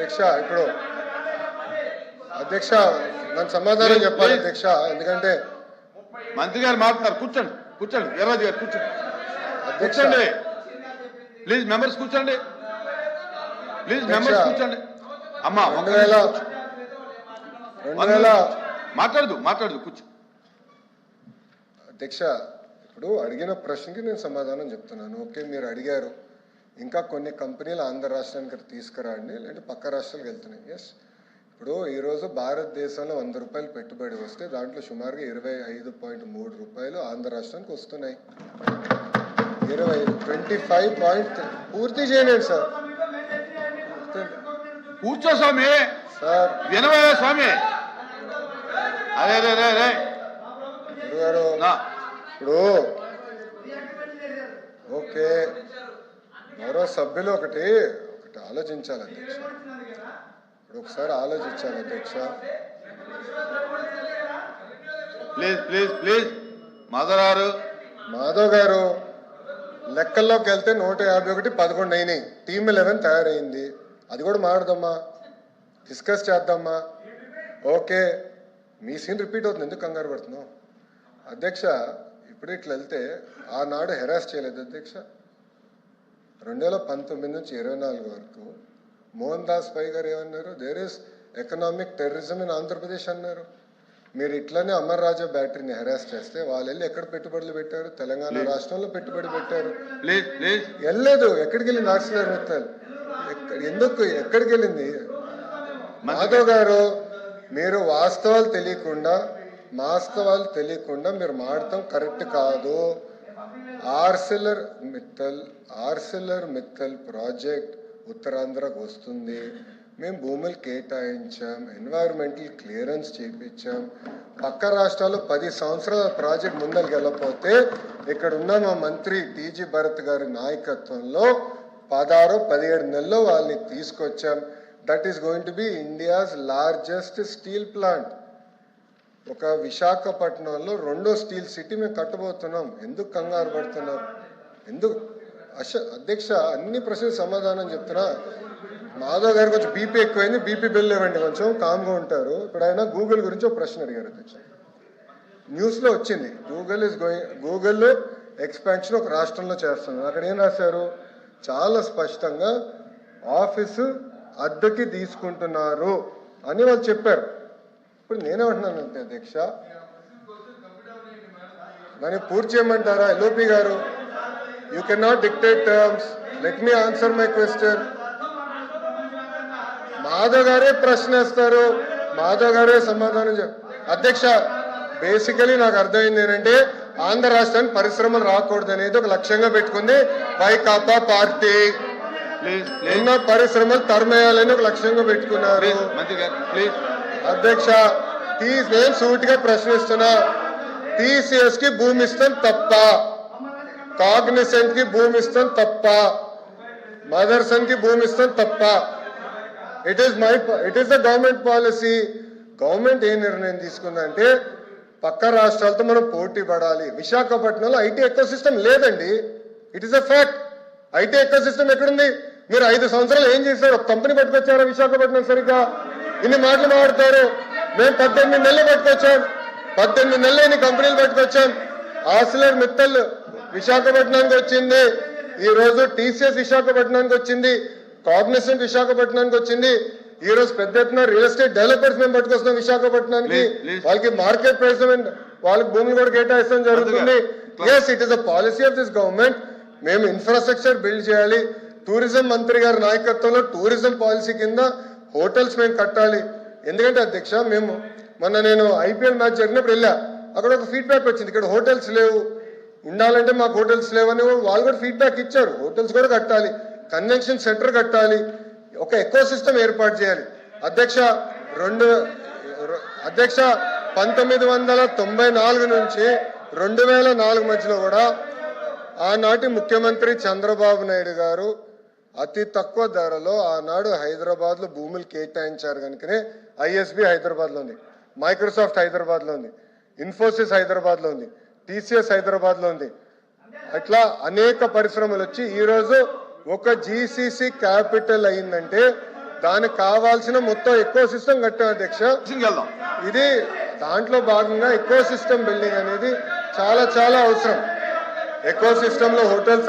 అధ్యక్ష ఇప్పుడు అధ్యక్ష నన్ను సమాధానం చెప్పాలి అధ్యక్ష ఎందుకంటే మంత్రి గారు మాట్లాడతారు కూర్చోండి కూర్చోండి వీర్రాజు గారు కూర్చోండి. కూర్చోండి. ప్లీజ్ మెంబర్స్ కూర్చోండి. ప్లీజ్ మెంబర్స్ కూర్చోండి. అమ్మా రెండు వేల. రెండు వేల. మాట్లాడదు మాట్లాడదు కూర్చో. అధ్యక్ష ఇప్పుడు అడిగిన ప్రశ్నకి నేను సమాధానం చెప్తున్నాను. ఓకే మీరు అడిగారు. ఇంకా కొన్ని కంపెనీలు ఆంధ్ర రాష్ట్రానికి తీసుకురండి లేదంటే పక్క రాష్ట్రాలకు వెళ్తున్నాయి. ఎస్ ఇప్పుడు ఈరోజు భారతదేశంలో వంద రూపాయలు పెట్టుబడి వస్తే దాంట్లో సుమారుగా ఇరవై ఐదు పాయింట్ మూడు రూపాయలు ఆంధ్ర రాష్ట్రానికి వస్తున్నాయి. ఇరవై ట్వంటీ ఫైవ్ పాయింట్ పూర్తి చేయలేదు సార్. కూర్చో స్వామి. సార్. వినవయ్య స్వామి. అరే రే రే రే గురుగారు నా. ఇప్పుడు ఓకే. మరో సభ్యులు ఒకటి ఒకటి ఆలోచించాలి అధ్యక్ష. ఇప్పుడు ఒకసారి ఆలోచించాలి అధ్యక్ష. Please please please. మదరారు మాధవ్ గారు లెక్కల్లోకి వెళ్తే నూట యాభై ఒకటి పదకొండు అయినాయి. టీమ్ ఎలెవెన్ తయారైంది. అది కూడా మాడదమ్మా డిస్కస్ చేద్దామా? ఓకే. మీ సీన్ రిపీట్ అవుతుంది. ఎందుకు కంగారు పడుతున్నావు? అధ్యక్ష ఇప్పుడు ఇట్లా వెళ్తే ఆనాడు హెరాస్ చేయలేదు అధ్యక్ష. రెండు వేల పంతొమ్మిది నుంచి ఇరవై నాలుగు వరకు మోహన్ దాస్ పై గారు ఏమన్నారు? There is economic terrorism in Andhra Pradesh అన్నారు. మీరు ఇట్లనే అమర్ రాజా బ్యాటరీని హెరాస్ చేస్తే వాళ్ళు వెళ్ళి ఎక్కడ పెట్టుబడులు పెట్టారు? తెలంగాణ రాష్ట్రంలో పెట్టుబడి పెట్టారు. వెళ్ళలేదు. ఎక్కడికి వెళ్ళింది ఆక్సిలర్ మిత్తల్ ఎందుకు ఎక్కడికి వెళ్ళింది మాధవ్ గారు మీరు వాస్తవాలు తెలియకుండా వాస్తవాలు తెలియకుండా మీరు మాడటం కరెక్ట్ కాదు. Arcelor Mittal Arcelor Mittal project ఉత్తరాంధ్రకు వస్తుంది. మేము భూములు కేటాయించాం ఎన్వైర్మెంటల్ క్లియరెన్స్ చేయించాం పక్క రాష్ట్రాల్లో పది సంవత్సరాల ప్రాజెక్ట్ ముందరికి వెళ్ళకపోతే ఇక్కడ ఉన్న మా మంత్రి టీజీ భరత్ గారి నాయకత్వంలో పదహారు పదిహేడు నెలల్లో వాళ్ళని తీసుకొచ్చాం. That is going to be India's largest steel plant ఒక విశాఖపట్నంలో రెండో స్టీల్ సిటీ మేము కట్టబోతున్నాం. ఎందుకు కంగారు పడుతున్నాం ఎందుకు? అశ అధ్యక్ష అన్ని ప్రశ్నలు సమాధానం చెప్తున్నా. మాధవ్ గారు కొంచెం బీపీ ఎక్కువైంది. బీపీ బిల్ ఇవ్వండి కొంచెం కామ్గా ఉంటారు. ఇప్పుడు ఆయన గూగుల్ గురించి ఒక ప్రశ్న అడిగారు అధ్యక్ష. న్యూస్లో వచ్చింది. Google is going Google expansion ఒక రాష్ట్రంలో చేస్తున్నారు. అక్కడ ఏం రాశారు? చాలా స్పష్టంగా ఆఫీసు అద్దెకి తీసుకుంటున్నారు అని వాళ్ళు చెప్పారు. ఇప్పుడు నేనేమంటున్నానంటే అధ్యక్ష దాన్ని పూర్తి చేయమంటారా? ఎల్ఓపి గారు you can not dictate terms let me answer my question Madhav గారే ప్రశ్న వేస్తారు. మాధవ్ గారే సమాధానం అధ్యక్ష బేసికలీ నాకు అర్థమైంది ఏంటంటే ఆంధ్ర రాష్ట్రానికి పరిశ్రమలు రాకూడదు అనేది ఒక లక్ష్యంగా పెట్టుకుంది వైకాపా పార్టీ. ఉన్న పరిశ్రమలు తరమేయాలని ఒక లక్ష్యంగా పెట్టుకున్నారు. ప్లీజ్ అధ్యక్ష టీ నేను సూటిగా ప్రశ్నిస్తున్నా. టీసీఎస్కి భూమి ఇస్తాం తప్ప. కాగ్నిసెంట్కి భూమి ఇస్తాం తప్ప. మదర్సన్కి భూమి ఇస్తాం తప్ప. It is my it is the government policy government ఏ నిర్ణయం తీసుకుందంటే పక్క రాష్ట్రాలతో మనం పోటీ పడాలి. విశాఖపట్నంలో ఐటీ ఎక్కో సిస్టమ్ లేదండి. It is a fact IT ecosystem ఎక్కడుంది? మీరు ఐదు సంవత్సరాలు ఏం చేశారు? ఒక కంపెనీ పట్టుకొచ్చారా విశాఖపట్నం సరిగ్గా? ఇన్ని మాటలు మాట్లాడతారు. మేము పద్దెనిమిది నెలలు పట్టుకొచ్చాం. పద్దెనిమిది నెలలు ఇన్ని కంపెనీలు పట్టుకొచ్చాం. ఆసిలర్ మిత్తల్ విశాఖపట్నానికి వచ్చింది. ఈ రోజు టీసీఎస్ విశాఖపట్నానికి వచ్చింది. కాగ్నిసెంట్ విశాఖపట్నానికి వచ్చింది. ఈ రోజు పెద్ద ఎత్తున రియల్ ఎస్టేట్ డెవలపర్స్ మేము పట్టుకొస్తున్నాం విశాఖపట్నానికి. వాళ్ళకి మార్కెట్ ప్రైస్ వాళ్ళకి భూములు కూడా కేటాయిస్తాం జరుగుతుంది. Yes it is a policy of this government మేము ఇన్ఫ్రాస్ట్రక్చర్ బిల్డ్ చేయాలి. టూరిజం మంత్రి గారి నాయకత్వంలో టూరిజం పాలసీ కింద హోటల్స్ మేము కట్టాలి. ఎందుకంటే అధ్యక్ష మేము మొన్న నేను ఐపీఎల్ మ్యాచ్ జరిగినప్పుడు వెళ్ళా. అక్కడ ఒక ఫీడ్బ్యాక్ వచ్చింది. ఇక్కడ హోటల్స్ లేవు. ఉండాలంటే మాకు హోటల్స్ లేవని వాళ్ళు కూడా ఫీడ్బ్యాక్ ఇచ్చారు. హోటల్స్ కూడా కట్టాలి. కన్వెన్షన్ సెంటర్ కట్టాలి. ఒక ఎకో సిస్టమ్ ఏర్పాటు చేయాలి. అధ్యక్ష రెండు అధ్యక్ష పంతొమ్మిది వందల తొంభై నాలుగు నుంచి రెండు వేల నాలుగు మధ్యలో కూడా ఆనాటి ముఖ్యమంత్రి చంద్రబాబు నాయుడు గారు అతి తక్కువ ధరలో ఆనాడు హైదరాబాద్లో భూములు కేటాయించారు కనుకనే ఐఎస్బి హైదరాబాద్లో ఉంది. మైక్రోసాఫ్ట్ హైదరాబాద్లో ఉంది. ఇన్ఫోసిస్ హైదరాబాద్లో ఉంది. టీసీఎస్ హైదరాబాద్లో ఉంది. అట్లా అనేక పరిశ్రమలు వచ్చి ఈరోజు ఒక జీసీసీ క్యాపిటల్ అయిందంటే దానికి కావాల్సిన మొత్తం ఎక్కువ సిస్టమ్ కట్టాం అధ్యక్ష. ఇది దాంట్లో భాగంగా ఎక్కువ సిస్టమ్ బిల్డింగ్ అనేది చాలా చాలా అవసరం. ఎక్కువ సిస్టమ్లో హోటల్స్